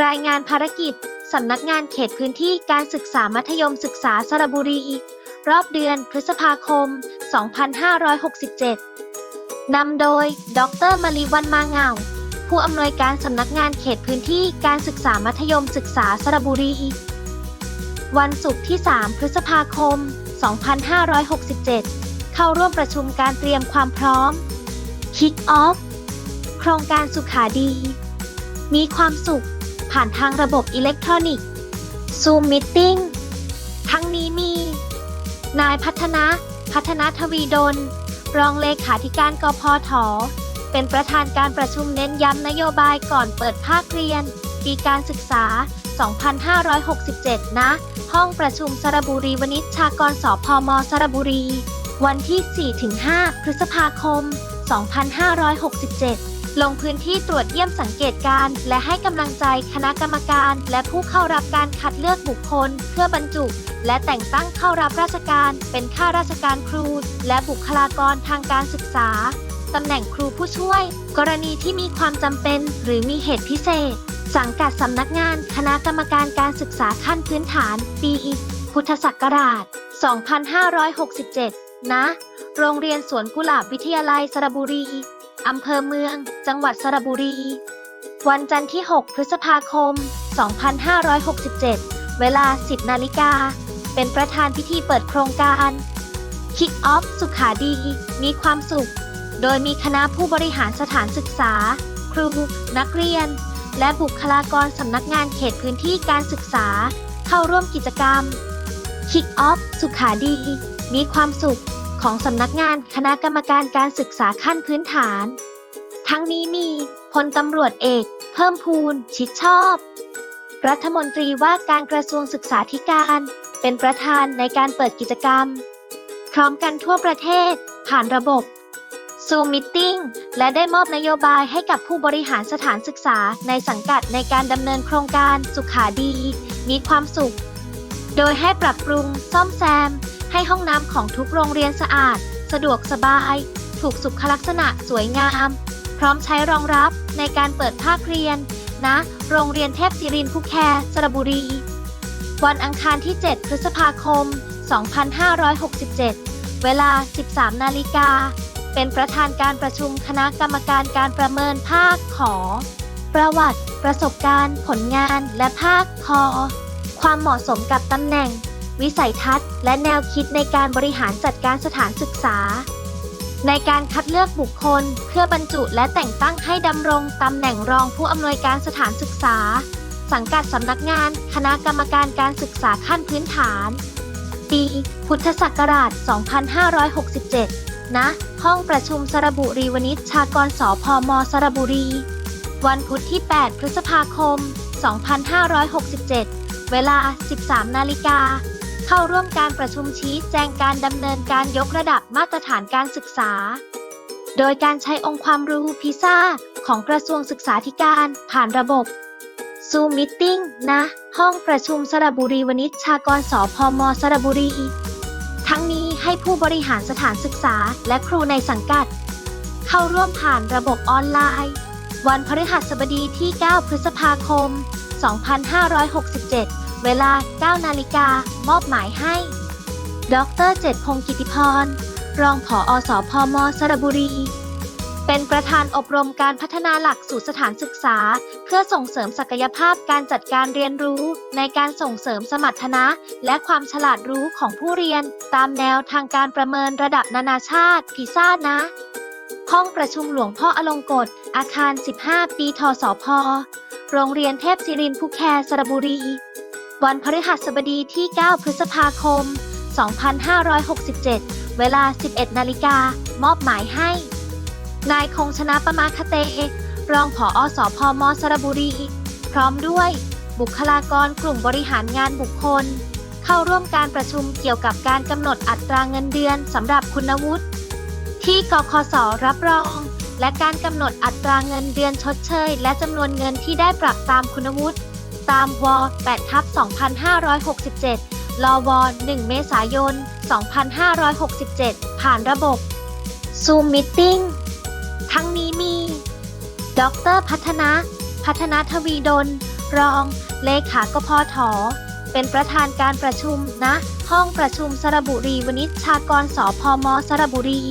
รายงานภารกิจ สำนักงานเขตพื้นที่การศึกษามัธยมศึกษาสระบุรี รอบเดือนพฤษภาคม 2567 นำโดย ดรมาลีวันมาเงา ผู้อำนวยการสำนักงานเขตพื้นที่การศึกษามัธยมศึกษาสระบุรี วันศุกร์ที่ 3 พฤษภาคม 2567 เข้าร่วมประชุมการเตรียมความพร้อม Kick Off โครงการสุขาดี มีความสุข ผ่านทางระบบอิเล็กทรอนิกส์ Zoom Meeting ทั้งนี้มี นายพัฒนะ พัฒนาทวีดล รองเลขาธิการกพทเป็นประธานการประชุมเน้นย้ำนโยบายก่อนเปิดภาคเรียน ปีการศึกษา 2567ณห้องประชุมสระบุรีวณิชชากรสพมสระบุรี วันที่ 4-5 พฤษภาคม 2567 ลงพื้นที่ตรวจเยี่ยมสังเกตการ และให้กำลังใจคณะกรรมการ และผู้เข้ารับการคัดเลือกบุคคล เพื่อบรรจุ และแต่งตั้งเข้ารับราชการ เป็นข้าราชการครู และบุคลากรทางการศึกษาตำแหน่งครูผู้ช่วย กรณีที่มีความจำเป็น หรือมีเหตุพิเศษ สังกัดสำนักงาน คณะกรรมการการศึกษาขั้นพื้นฐาน ปีพุทธศักราช 2567ณโรงเรียนสวนกุหลาบวิทยาลัยสระบุรี อำเภอเมือง จังหวัดสระบุรี วันจันทร์ที่ 6 พฤษภาคม 2567 เวลา 10 นาฬิกา เป็นประธานพิธีเปิดโครงการ Kick Off สุขาดี มีความสุข โดยมีคณะผู้บริหารสถานศึกษา ครู นักเรียน และบุคลากรสำนักงานเขตพื้นที่การศึกษา เข้าร่วมกิจกรรม Kick Off สุขาดี มีความสุข ของสำนักงานคณะกรรมการการศึกษาขั้นพื้นฐาน ทั้งนี้มีพลตำรวจเอก เพิ่มพูน ชิดชอบ รัฐมนตรีว่าการกระทรวงศึกษาธิการ เป็นประธานในการเปิดกิจกรรม พร้อมกันทั่วประเทศ ผ่านระบบ Zoom Meeting และได้มอบนโยบายให้กับผู้บริหารสถานศึกษาในสังกัดในการดำเนินโครงการสุขาดี มีความสุข โดยให้ปรับปรุง ซ่อมแซม ให้ห้องน้ำของทุกโรงเรียนสะอาด สะดวกสบาย ถูกสุขลักษณะสวยงาม พร้อมใช้รองรับในการเปิดภาคเรียนณโรงเรียนเทพศิรินทร์ผู้แคสระบุรี วันอังคารที่ 7 พฤษภาคม 2567 เวลา 13 นาฬิกา เป็นประธานการประชุมคณะกรรมการการประเมินภาคขอ ประวัติ ประสบการณ์ ผลงาน และภาคคอ ความเหมาะสมกับตำแหน่ง วิสัยทัศน์ และแนวคิดในการบริหารจัดการสถานศึกษา ในการคัดเลือกบุคคล เพื่อบรรจุและแต่งตั้งให้ดำรงตำแหน่งรองผู้อำนวยการสถานศึกษา สังกัดสำนักงาน คณะกรรมการการศึกษาขั้นพื้นฐาน ปี พุทธศักราช 2567 ณ ห้องประชุมสระบุรีวณิชชากรสพมสระบุรี วันพุธที่ 8 พฤษภาคม 2567 เวลา 13 นาฬิกา เข้าร่วมการประชุมชี้แจงการดำเนินการยกระดับมาตรฐานการศึกษา โดยการใช้องค์ความรู้พิซ่าของกระทรวงศึกษาธิการผ่านระบบ Zoom Meeting ณห้องประชุมสระบุรีวณิชชากรสพมสระบุรี ทั้งนี้ให้ผู้บริหารสถานศึกษาและครูในสังกัด เข้าร่วมผ่านระบบออนไลน์ วันพฤหัสบดีที่ 9 พฤษภาคม 2567 เวลา 9 นาฬิกามอบหมายให้ ดรเจตพงศ์กิติพร รองผออสพมสระบุรี เป็นประธานอบรมการพัฒนาหลักสูตรสถานศึกษา เพื่อส่งเสริมศักยภาพการจัดการเรียนรู้ ในการส่งเสริมสมรรถนะ และความฉลาดรู้ของผู้เรียน ตามแนวทางการประเมินระดับนานาชาติพิซ่านะ ห้องประชุมหลวงพ่ออลงกฎอาคาร 15 ปีทศพโรงเรียนเทพศิรินทร์ผู้แคสระบุรี วันพฤหัสบดีที่ 9 พฤษภาคม 2567 เวลา 11 นาฬิกามอบหมายให้ นายคงชนะประมาคเต รองผออสพมสระบุรี พร้อมด้วย บุคลากรกลุ่มบริหารงานบุคคล เข้าร่วมการประชุมเกี่ยวกับการกำหนดอัตราเงินเดือนสำหรับคุณวุฒิที่กคสรับรอง และการกำหนดอัตราเงินเดือนชดเชย และจำนวนเงินที่ได้ปรับตามคุณวุฒิ ตามว8ทับ2567 ลว 1 เมษายน 2567 ผ่านระบบ Zoom Meeting ทั้งนี้มี ดรพัฒนะ พัฒนาทวีดล รอง เลขากพทเป็นประธานการประชุมณห้องประชุมสระบุรีวณิชากรสพมสระบุรี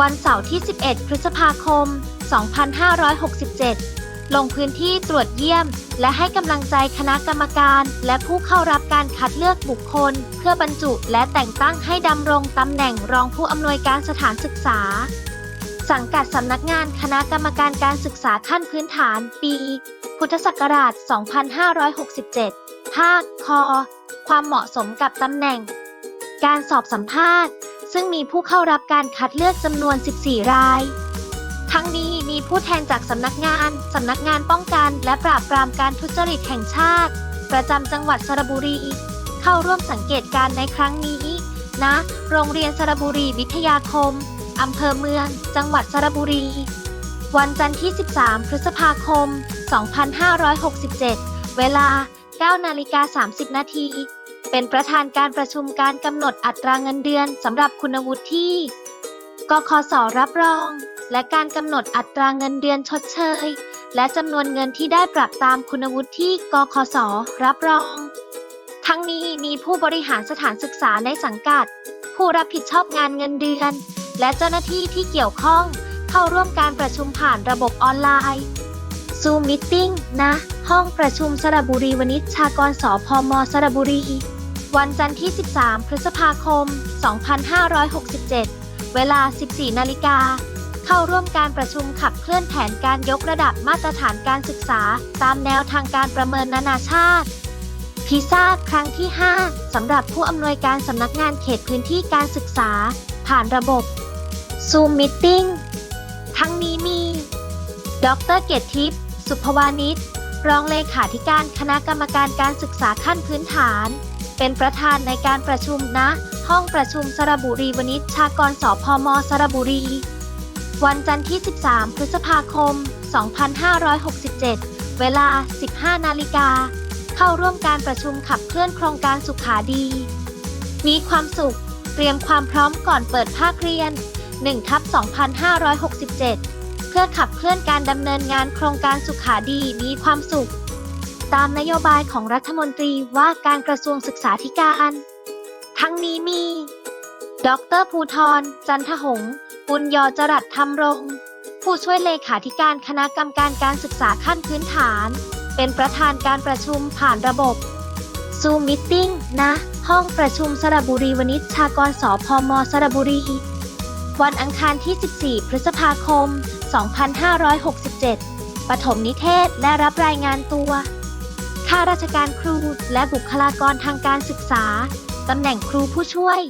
วันเสาร์ที่ 11 พฤษภาคม 2567 ลงพื้นที่ตรวจเยี่ยม และให้กำลังใจคณะกรรมการ และผู้เข้ารับการคัดเลือกบุคคล เพื่อบรรจุและแต่งตั้งให้ดำรงตำแหน่งรองผู้อำนวยการสถานศึกษา สังกัดสำนักงานคณะกรรมการการศึกษาขั้นพื้นฐาน ปี พุทธศักราช 2567 ภาคคอความเหมาะสมกับตำแหน่ง การสอบสัมภาษณ์ ซึ่งมีผู้เข้ารับการคัดเลือกจำนวน 14 ราย ทั้งนี้ มีผู้แทนจากสำนักงาน สำนักงานป้องกัน และปราบปรามการทุจริตแห่งชาติ ประจำจังหวัดสระบุรี เข้าร่วมสังเกตการณ์ในครั้งนี้ณโรงเรียนสระบุรีวิทยาคม อำเภอเมือง จังหวัดสระบุรี วันจันทร์ที่ 13 พฤษภาคม 2567 เวลา 9 นาฬิกา 30 นาที เป็นประธานการประชุมการกำหนดอัตราเงินเดือนสำหรับคุณวุฒิที่ กคสรับรอง และการกำหนดอัตราเงินเดือนชดเชย และจำนวนเงินที่ได้ปรับตามคุณวุฒิที่กคสรับรอง ทั้งนี้มีผู้บริหารสถานศึกษาในสังกัด ผู้รับผิดชอบงานเงินเดือน และเจ้าหน้าที่ที่เกี่ยวข้อง เข้าร่วมการประชุมผ่านระบบออนไลน์ Zoom Meeting นะ ห้องประชุมสระบุรีวณิชชากรสพมสระบุรี วันจันทร์ที่ 13 พฤษภาคม 2567 เวลา 14 นาฬิกา เข้าร่วมการประชุมขับเคลื่อนแผนการยกระดับมาตรฐานการศึกษา ตามแนวทางการประเมินนานาชาติพิซ่าครั้งที่ 5 สำหรับผู้อำนวยการสำนักงานเขตพื้นที่การศึกษา ผ่านระบบ Zoom Meeting ทั้งนี้มี ดรเกียรติทิพย์สุภวานิชรองเลขาธิการคณะกรรมการการศึกษาขั้นพื้นฐาน เป็นประธานในการประชุมณห้องประชุมสระบุรีวณิชชากรสพมสระบุรี วันจันทร์ที่ 13 พฤษภาคม 2567 เวลา 15 นาฬิกา เข้าร่วมการประชุมขับเคลื่อนโครงการสุขาดี มีความสุข เตรียมความพร้อมก่อนเปิดภาคเรียน1ทับ2567 เพื่อขับเคลื่อนการดำเนินงานโครงการสุขาดีมีความสุข ตามนโยบายของรัฐมนตรีว่าการกระทรวงศึกษาธิการ ทั้งนี้มี ดรภูทร จันทหงษ์ ปุญยอจรัสธรรมรงค์ผู้ช่วยเลขาธิการคณะกรรมการการศึกษาขั้นพื้นฐาน เป็นประธานการประชุมผ่านระบบ Zoom Meeting นะ ห้องประชุมสระบุรีวณิชชากรสพมสระบุรี วันอังคารที่ 14 พฤษภาคม 2567 ปฐมนิเทศและรับรายงานตัว ข้าราชการครูและบุคลากรทางการศึกษา ตำแหน่งครูผู้ช่วย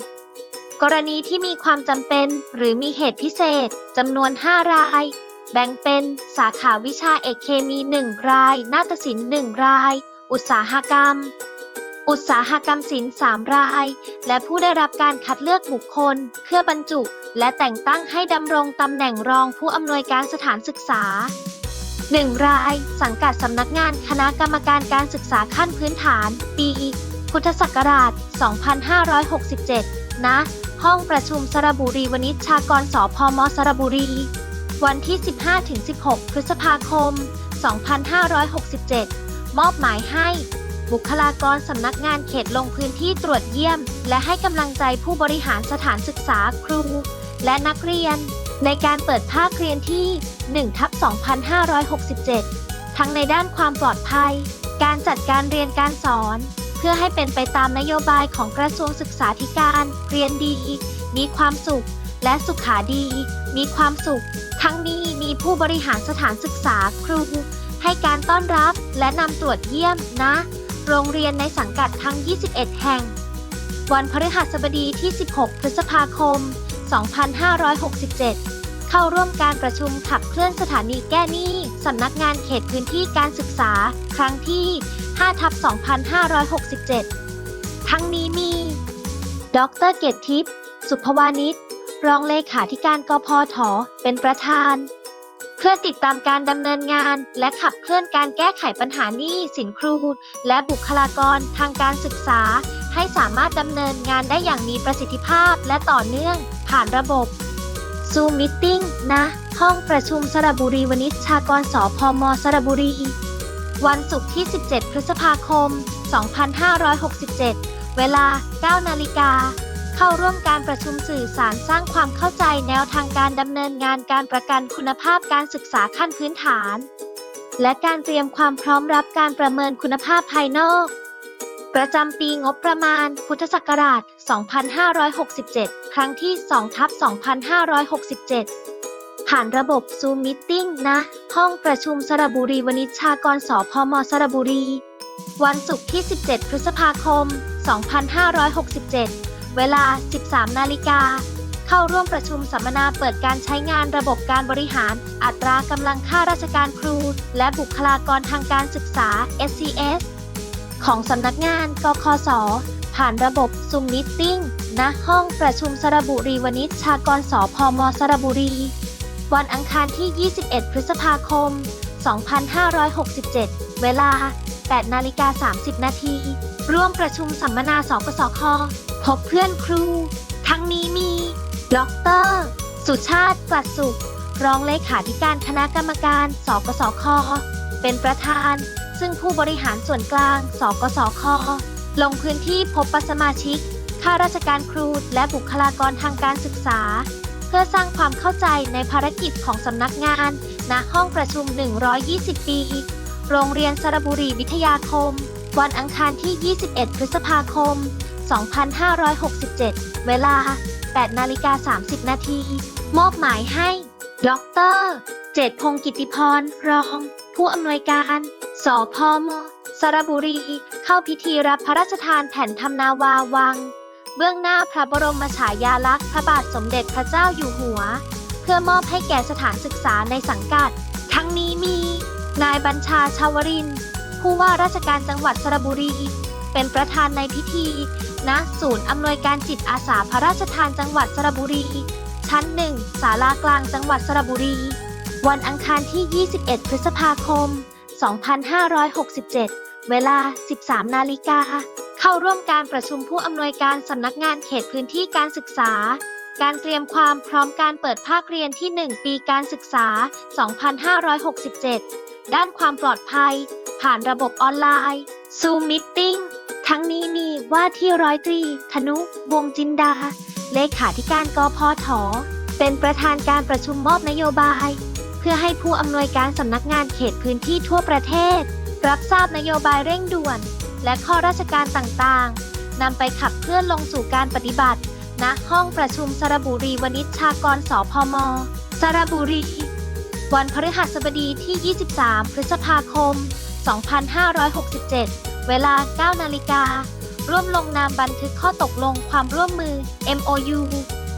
กรณีที่มีความจำเป็น หรือมีเหตุพิเศษจำนวน 5 ราย แบ่งเป็นสาขาวิชาเอกเคมี 1 ราย นาฏศิลป์ 1 ราย อุตสาหกรรม อุตสาหกรรมศิลป์ 3 ราย และผู้ได้รับการคัดเลือกบุคคล เพื่อบรรจุ และแต่งตั้งให้ดำรงตำแหน่งรองผู้อำนวยการสถานศึกษา 1 ราย สังกัดสำนักงานคณะกรรมการการศึกษาขั้นพื้นฐาน ปี พุทธศักราช 2567ณ ห้องประชุมสระบุรีวณิชชากรสพมสระบุรี วันที่ 15-16 พฤษภาคม 2567 มอบหมายให้ บุคลากรสำนักงานเขตลงพื้นที่ตรวจเยี่ยม และให้กำลังใจผู้บริหารสถานศึกษาครู และนักเรียน ในการเปิดภาคเรียนที่1ทับ2567 ทั้งในด้านความปลอดภัย การจัดการเรียนการสอน พื่อให้เป็นไปตามนโยบายของกระทรวงศึกษาธิการ เรียนดี มีความสุข และสุขาดี มีความสุข ทั้งนี้มีผู้บริหารสถานศึกษาครู ให้การต้อนรับและนำตรวจเยี่ยมนะ โรงเรียนในสังกัดทั้ง 21 แห่ง วันพฤหัสบดีที่ 16 พฤษภาคม 2567เข้าร่วมการประชุมขับเคลื่อนสถานีแก้หนี้ สำนักงานเขตพื้นที่การศึกษา ครั้งที่ 5ทับ2567 ทั้งนี้มี ดรเกตทิพย์ สุภวานิชรองเลขาธิการกพทเป็นประธาน เพื่อติดตามการดำเนินงาน และขับเคลื่อนการแก้ไขปัญหาหนี้สินครู และบุคลากรทางการศึกษา ให้สามารถดำเนินงานได้อย่างมีประสิทธิภาพและต่อเนื่อง ผ่านระบบ Zoom Meeting นะ ห้องประชุมสระบุรีวณิชชากรสพมสระบุรี วันศุกร์ที่ 17 พฤษภาคม 2567 เวลา 9 นาฬิกา เข้าร่วมการประชุมสื่อสารสร้างความเข้าใจแนวทางการดำเนินงานการประกันคุณภาพการศึกษาขั้นพื้นฐาน และการเตรียมความพร้อมรับการประเมินคุณภาพภายนอก ประจำปีงบประมาณ พุทธศักราช 2567 ครั้งที่2ทับ2567 ผ่านระบบ Zoom Meeting ณห้องประชุมสระบุรีวณิชากรสพมสระบุรี วันศุกร์ที่ 17 พฤษภาคม 2567 เวลา 13 นาฬิกา เข้าร่วมประชุมสัมมนาเปิดการใช้งานระบบการบริหาร อัตรากำลังค่าราชการครู และบุคลากรทางการศึกษา SCS ของสำนักงานกคสผ่านระบบ Zoom Meeting ณ ห้องประชุมสระบุรีวณิชชากรสพมสระบุรี วันอังคารที่ 21 พฤษภาคม 2567 เวลา 8 นาฬิกา 30 นาที ร่วมประชุมสัมมนาสกสคพบเพื่อนครู ทั้งนี้มีดร สุชาติกลัดสุข รองเลขาธิการคณะกรรมการสกสคเป็นประธาน ซึ่งผู้บริหารส่วนกลาง สกสคลงพื้นที่พบปะสมาชิกข้าราชการครูและบุคลากรทางการศึกษา พื่อสร้างความเข้าใจในภารกิจของสำนักงานณห้องประชุม 120 ปี โรงเรียนสระบุรีวิทยาคม วันอังคารที่ 21 พฤษภาคม 2567 เวลา 8 นาฬิกา 30 นาที มอบหมายให้ดรเจตพงศ์กิติพร รอง ผู้อำนวยการ สพม สระบุรี เข้าพิธีรับพระราชทานแผ่นทำนาวาวัง เบื้องหน้าพระบรมฉายาลักษณ์พระบาทสมเด็จพระเจ้าอยู่หัว เพื่อมอบให้แก่สถานศึกษาในสังกัด ทั้งนี้มี นายบัญชาชาวริน ผู้ว่าราชการจังหวัดสระบุรี เป็นประธานในพิธีณศูนย์อำนวยการจิตอาสาพระราชทานจังหวัดสระบุรี ชั้นหนึ่งศาลากลางจังหวัดสระบุรี วันอังคารที่ 21 พฤษภาคม 2567 เวลา 13 นาฬิกา เข้าร่วมการประชุมผู้อำนวยการสำนักงานเขตพื้นที่การศึกษา การเตรียมความพร้อมการเปิดภาคเรียนที่ 1 ปีการศึกษา 2567 ด้านความปลอดภัย ผ่านระบบออนไลน์ Zoom Meeting ทั้งนี้มีว่าที่ร้อยตรี ธนุ วงจินดา เลขาธิการกพทเป็นประธานการประชุมมอบนโยบาย เพื่อให้ผู้อำนวยการสำนักงานเขตพื้นที่ทั่วประเทศ รับทราบนโยบายเร่งด่วน และข้อราชการต่างๆ นำไปขับเคลื่อนลงสู่การปฏิบัติ ณ ห้องประชุมสระบุรีวณิชชากร สพม สระบุรี วันพฤหัสบดีที่ 23 พฤษภาคม 2567 เวลา 9 นาฬิกา ร่วมลงนามบันทึกข้อตกลงความร่วมมือ MOU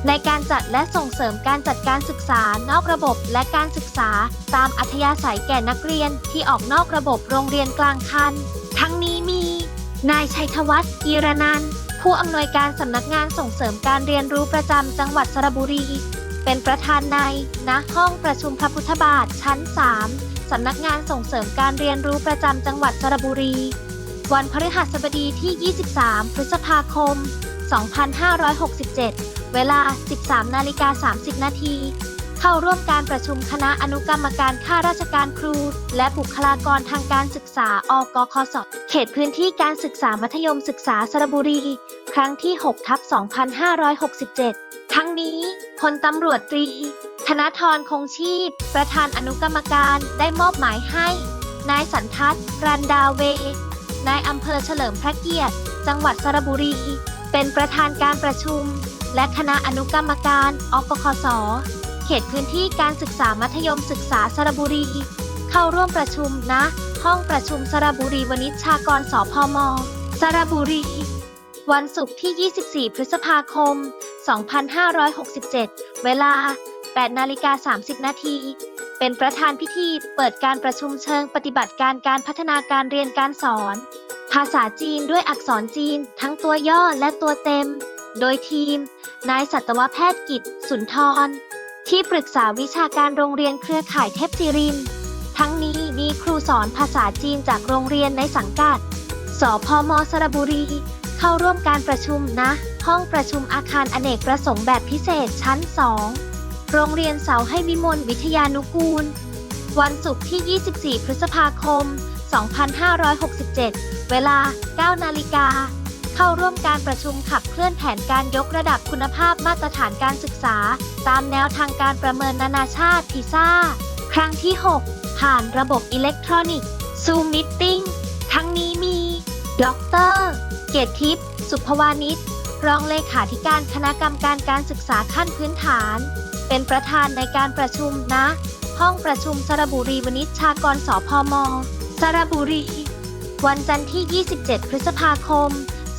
ในการจัดและส่งเสริมการจัดการศึกษานอกระบบและการศึกษาตามอัธยาศัยแก่นักเรียนที่ออกนอกระบบโรงเรียนกลางคัน นายชัยธวัฒน์กีรนันท์ผู้อำนวยการสำนักงานส่งเสริมการเรียนรู้ประจำจังหวัดสระบุรี เป็นประธานในณห้องประชุมพระพุทธบาทชั้น 3 สำนักงานส่งเสริมการเรียนรู้ประจำจังหวัดสระบุรี วันพฤหัสบดีที่ 23 พฤษภาคม 2567 เวลา 13 นาฬิกา 30 นาที เข้าร่วมการประชุมคณะอนุกรรมการข้าราชการครู และบุคลากรทางการศึกษา อกคสเขตพื้นที่การศึกษามัธยมศึกษาสระบุรี ครั้งที่6ทับ2567 ทั้งนี้พลตำรวจตรี ธนทรคงชีพ ประธานอนุกรรมการได้มอบหมายให้ นายสันทัศน์รันดาเวนายอำเภอเฉลิมพระเกียรติ จังหวัดสระบุรี เป็นประธานการประชุม และคณะอนุกรรมการอกคส เขตพื้นที่การศึกษามัธยมศึกษาสระบุรี เข้าร่วมประชุมณห้องประชุมสระบุรีวณิชชากรสพมสระบุรี วันศุกร์ที่ 24 พฤษภาคม 2567 เวลา 8 นาฬิกา 30 นาที เป็นประธานพิธีเปิดการประชุมเชิงปฏิบัติการการพัฒนาการเรียนการสอน ภาษาจีนด้วยอักษรจีน ทั้งตัวย่อและตัวเต็ม โดยทีม นายสัตวแพทย์กิจ สุนทร ที่ปรึกษาวิชาการโรงเรียนเครือข่ายเทพศิริน ทั้งนี้มีครูสอนภาษาจีนจากโรงเรียนในสังกัด สพมสระบุรี เข้าร่วมการประชุมนะ ห้องประชุมอาคารอเนกประสงค์แบบพิเศษชั้น 2 โรงเรียนเสาให้วิมลวิทยานุกูล วันศุกร์ที่ 24 พฤษภาคม 2567 เวลา 9 นาฬิกา เข้าร่วมการประชุมขับเคลื่อนแผนการยกระดับคุณภาพมาตรฐานการศึกษา ตามแนวทางการประเมินนานาชาติพิซ่า ครั้งที่ 6 ผ่านระบบอิเล็กทรอนิกส์ซูมิทติ้งทั้งนี้มีดร เกียรตทิพย์สุภวานิชรองเลขาธิการคณะกรรมการการศึกษาขั้นพื้นฐาน เป็นประธานในการประชุมนะ ห้องประชุมสระบุรีวณิชชากรสพม สระบุรี วันจันทร์ที่ 27 พฤษภาคม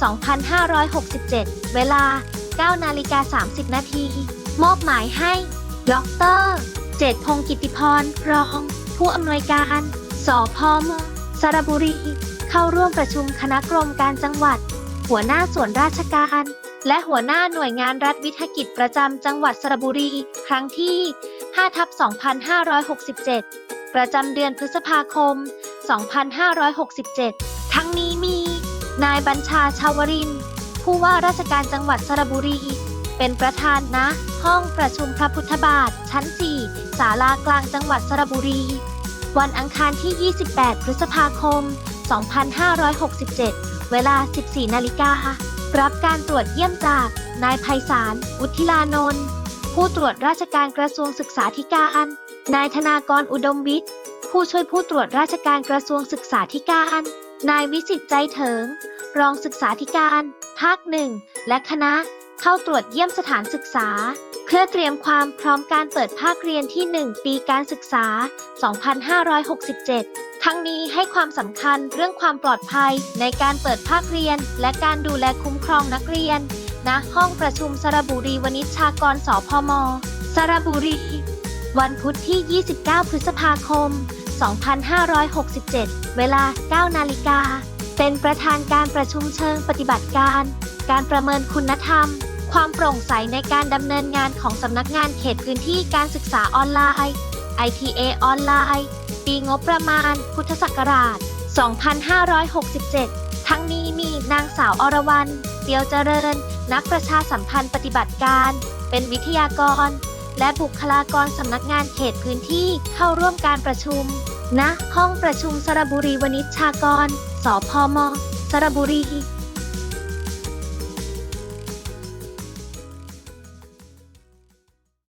2567 เวลา 9 นาฬิกา 30 นาที มอบหมายให้ ดร เจตพงศ์กิติพร รอง ผู้อำนวยการ สพมสระบุรี เข้าร่วมประชุมคณะกรมการจังหวัด หัวหน้าส่วนราชการ และหัวหน้าหน่วยงานรัฐวิทยกิจประจำจังหวัดสระบุรี ครั้งที่ 5 ทับ 2567 ประจำเดือนพฤษภาคม 2567 ทั้งนี้มี นายบัญชาชาวริน ผู้ว่าราชการจังหวัดสระบุรี เป็นประธานณห้องประชุมพระพุทธบาท ชั้น 4 ศาลากลางจังหวัดสระบุรี วันอังคารที่ 28 พฤษภาคม 2567 เวลา 14 นาฬิการับการตรวจเยี่ยมจาก นายไพศาลอุทิลานนท์ผู้ตรวจราชการกระทรวงศึกษาธิการ นายธนากรอุดมวิทย์ ผู้ช่วยผู้ตรวจราชการกระทรวงศึกษาธิการ นายวิสิตใจเถิง รองศึกษาธิการ ภาคหนึ่ง และคณะ เข้าตรวจเยี่ยมสถานศึกษา เพื่อเตรียมความพร้อมการเปิดภาคเรียนที่ 1 ปีการศึกษา 2567 ทั้งนี้ให้ความสำคัญเรื่องความปลอดภัยในการเปิดภาคเรียน และการดูแลคุ้มครองนักเรียน ณ ห้องประชุมสระบุรีวณิชชากรสพม สระบุรี วันพุธที่ 29 พฤษภาคม 2567 เวลา 9 นาฬิกา เป็นประธานการประชุมเชิงปฏิบัติการ การประเมินคุณธรรม ความโปร่งใสในการดำเนินงานของสำนักงานเขตพื้นที่การศึกษาออนไลน์ ITA ออนไลน์ ปีงบประมาณ พุทธศักราช 2567 ทั้งนี้มีนางสาวอรวรรณเตียวเจริญ นักประชาสัมพันธ์ปฏิบัติการ เป็นวิทยากรและบุคลากรสำนักงานเขตพื้นที่เข้าร่วมการประชุม ณห้องประชุมสระบุรีวณิชชากร สพม สระบุรี